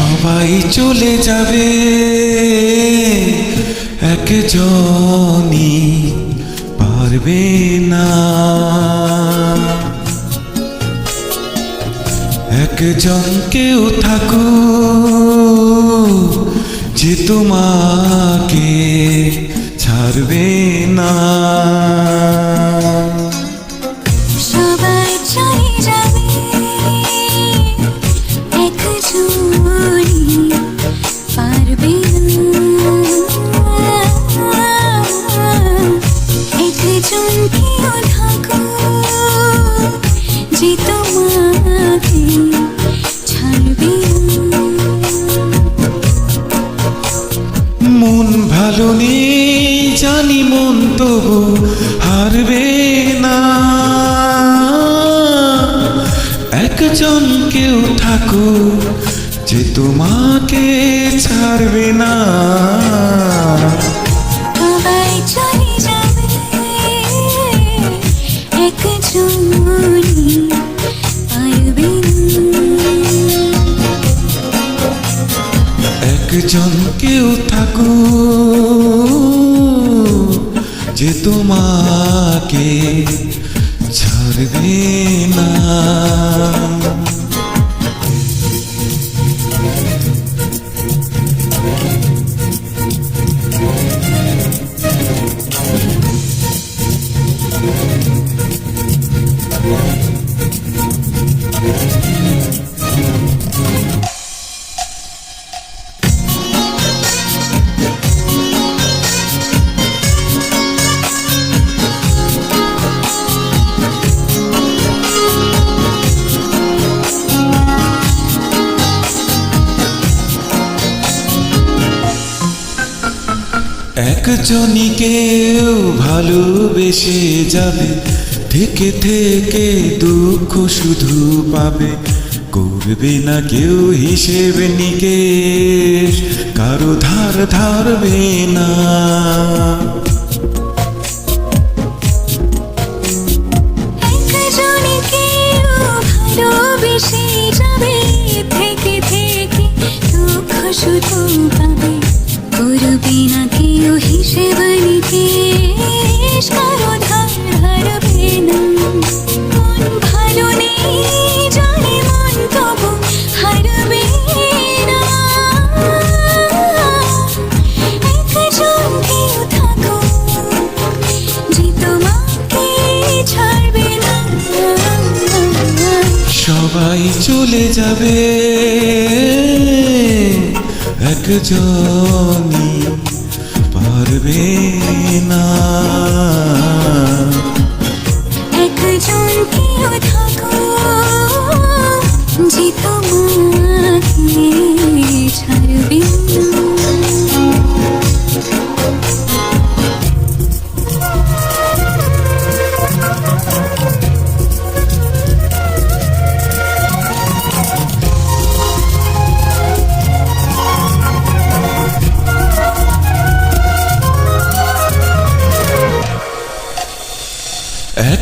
সবাই চলে যাবে। একজনই পারবে না। একজন কেউ থাকো যে তোমাকে ছাড়বে না। কেউ থাকো মন ভালো নেই, জানি মন তবু হারবে না। একজন কেউ থাকো যে তোমাকে ছাড়বে না। একজনই পারবে একজন কেউ থাকো যে তোমাকে ছাড়বে না একজনই কেউ ভালোবেসে যাবে, থেকে থেকে দুঃখ শুধু পাবে। করবে না কেউ হিসেব নিকেশ, কারও ধার ধারবে না। থেকে থেকে দুঃখ শুধু পাবে। চলে যাবে। একজনই পারবে না।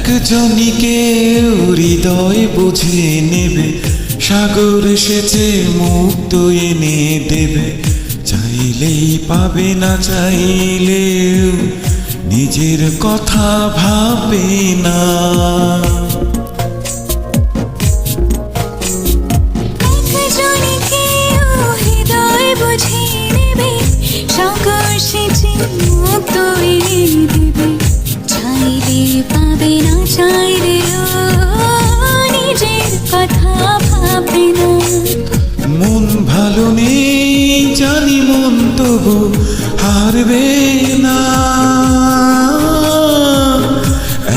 একজনই কেউ হৃদয় বুঝে নেবে, সাগর সেচে মুক্ত এনে দেবে। চাইলেই পাবে না, চাইলেও নিজের কথা ভাবে না। হারবে না।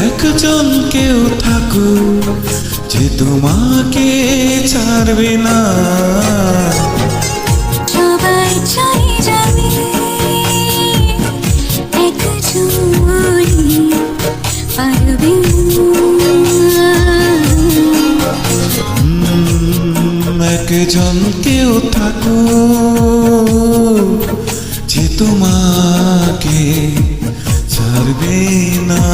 একজন কেউ থাকো যে তোমাকে ছাড়বে না। সবাই যাবে পারবে একজন তোমাকে ছাড়বে না।